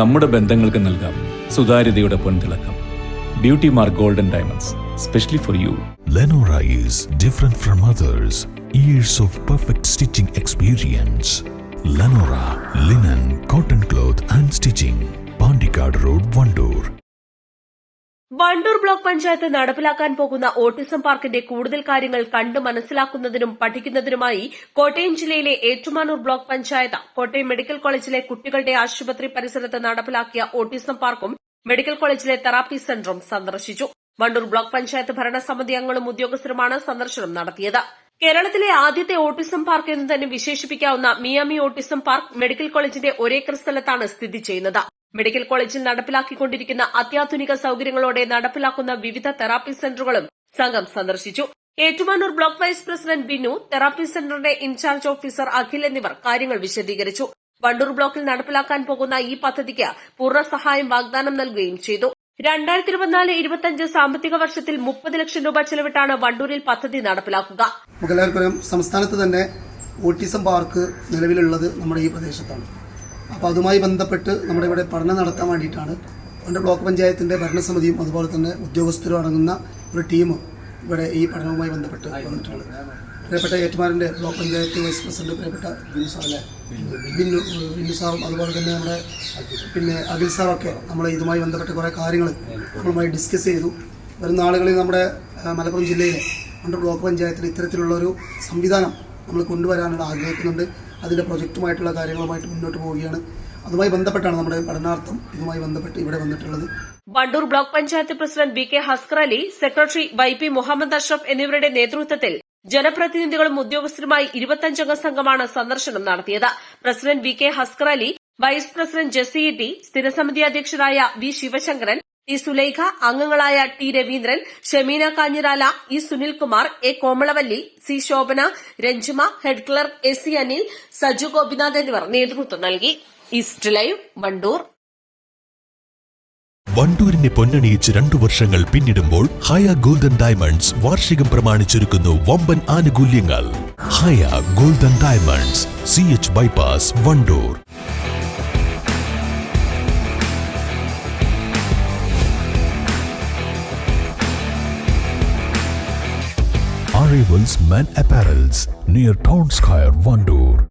നമ്മുടെ ബന്ധങ്ങൾക്ക് നൽകാം. സുതാര്യതയുടെ പൊൻതിളക്കം. Beauty Mar golden diamonds specially for you Lenora is different from others years of perfect stitching experience Lenora linen cotton cloth and stitching Pandikkad road one Wandoor block panchayat നടപ്പിലാക്കാൻ പോകുന്ന autism പാർക്കിന്റെ കൂടുതൽ കാര്യങ്ങൾ കണ്ടു മനസ്സിലാക്കുന്നതിനും പഠിക്കുന്നതിനുമായി കോട്ടയം ജില്ലയിലെ ഏറ്റുമാനൂർ ബ്ലോക്ക് പഞ്ചായത്ത് കോട്ടയം മെഡിക്കൽ കോളേജിലെ കുട്ടികളുടെ ആശുപത്രി പരിസരത്ത് നടപ്പിലാക്കിയ ഓട്ടിസം പാർക്കും മെഡിക്കൽ കോളേജിലെ തെറാപ്പി സെന്ററും സന്ദർശിച്ചു. വണ്ടൂർ ബ്ലോക്ക് പഞ്ചായത്ത് ഭരണസമിതി അംഗങ്ങളും ഉദ്യോഗസ്ഥരുമാണ് സന്ദർശനം നടത്തിയത്. കേരളത്തിലെ ആദ്യത്തെ ഓട്ടിസം പാർക്ക് എന്ന് തന്നെ വിശേഷിപ്പിക്കാവുന്ന മിയാമി ഓട്ടിസം പാർക്ക് മെഡിക്കൽ കോളേജിന്റെ ഒരേക്കർ സ്ഥലത്താണ് സ്ഥിതി ചെയ്യുന്നത്. മെഡിക്കൽ കോളേജിൽ നടപ്പിലാക്കിക്കൊണ്ടിരിക്കുന്ന അത്യാധുനിക സൌകര്യങ്ങളോടെ നടപ്പിലാക്കുന്ന വിവിധ തെറാപ്പി സെന്ററുകളും സംഘം സന്ദർശിച്ചു. Ettumanoor block vice president Binu therapy സെന്ററിന്റെ ഇൻചാർജ് ഓഫീസർ അഖിൽ എന്നിവർ കാര്യങ്ങൾ വിശദീകരിച്ചു. വണ്ടൂർ ബ്ലോക്കിൽ നടപ്പിലാക്കാൻ പോകുന്ന ഈ പദ്ധതിക്ക് പൂർണ സഹായം വാഗ്ദാനം നൽകുകയും ചെയ്തു. രണ്ടായിരത്തി ഇരുപത്തിനാല് ഇരുപത്തിയഞ്ച് സാമ്പത്തിക വർഷത്തിൽ മുപ്പത് ലക്ഷം രൂപ ചെലവിട്ടാണ് വണ്ടൂരിൽ പദ്ധതി നടപ്പിലാക്കുക. നമുക്കെല്ലാവർക്കും സംസ്ഥാനത്ത് തന്നെ ഓട്ടിസം പാർക്ക് നിലവിലുള്ളത് നമ്മുടെ ഈ പ്രദേശത്താണ്. അപ്പോൾ അതുമായി ബന്ധപ്പെട്ട് നമ്മുടെ ഇവിടെ പഠനം നടത്താൻ വേണ്ടിയിട്ടാണ് നമ്മുടെ ബ്ലോക്ക് പഞ്ചായത്തിന്റെ ഭരണസമിതിയും അതുപോലെ തന്നെ ഉദ്യോഗസ്ഥരും അടങ്ങുന്ന ഒരു ടീം ഇവിടെ ഈ പഠനവുമായി ബന്ധപ്പെട്ട് വന്നിട്ടുള്ളത് പ്രിയപ്പെട്ട ഏറ്റുമാറിന്റെ ബ്ലോക്ക് പഞ്ചായത്ത് വൈസ് പ്രസിഡന്റ് പ്രിയപ്പെട്ട ബിനു സാറല്ലേ ബിന്നു ബിന്നു സാറും അതുപോലെ തന്നെ നമ്മുടെ പിന്നെ അഖിൽ സാറൊക്കെ നമ്മൾ ഇതുമായി ബന്ധപ്പെട്ട കുറേ കാര്യങ്ങൾ നമ്മളുമായി ഡിസ്കസ് ചെയ്തു. വരുന്ന ആളുകളിൽ നമ്മുടെ മലപ്പുറം ജില്ലയിലെ നമ്മുടെ ബ്ലോക്ക് പഞ്ചായത്തിൽ ഇത്തരത്തിലുള്ളൊരു സംവിധാനം നമ്മൾ കൊണ്ടുവരാനുള്ള ആഗ്രഹിക്കുന്നുണ്ട്. അതിന്റെ പ്രൊജക്റ്റുമായിട്ടുള്ള കാര്യങ്ങളുമായിട്ട് മുന്നോട്ട് പോവുകയാണ്. അതുമായി ബന്ധപ്പെട്ടാണ് നമ്മുടെ പഠനാർത്ഥം ഇതുമായി ബന്ധപ്പെട്ട് ഇവിടെ വന്നിട്ടുള്ളത്. Wandoor block panchayat president B K Haskar Ali secretary Y P Muhammad Ashraf എന്നിവരുടെ നേതൃത്വത്തിൽ ജനപ്രതിനിധികളും ഉദ്യോഗസ്ഥരുമായി ഇരുപത്തഞ്ചംഗ സംഘമാണ് സന്ദർശനം നടത്തിയത്. President V K Haskar Ali vice president Jessy T സ്ഥിരസമിതി അധ്യക്ഷരായ വി ശിവശങ്കരൻ ടി സുലൈഖ അംഗങ്ങളായ T Raveendran Shameena Kanjirala E Sunilkumar A Komalavalli C Shobhana Ranjuma head clerk A C Anil Saju Gopinath എന്നിവർ നേതൃത്വം നൽകി. East live Wandoor. വണ്ടൂരിനെ പൊന്നണിയിച്ച് രണ്ടു വർഷങ്ങൾ പിന്നിടുമ്പോൾ ഹയ golden diamonds വാർഷികം പ്രമാണിച്ചൊരുക്കുന്നു വമ്പൻ ആനുകൂല്യങ്ങൾ. Haya golden diamonds C H bypass Wandoor. Arrivals Men Apparels near Town Square, Wandoor.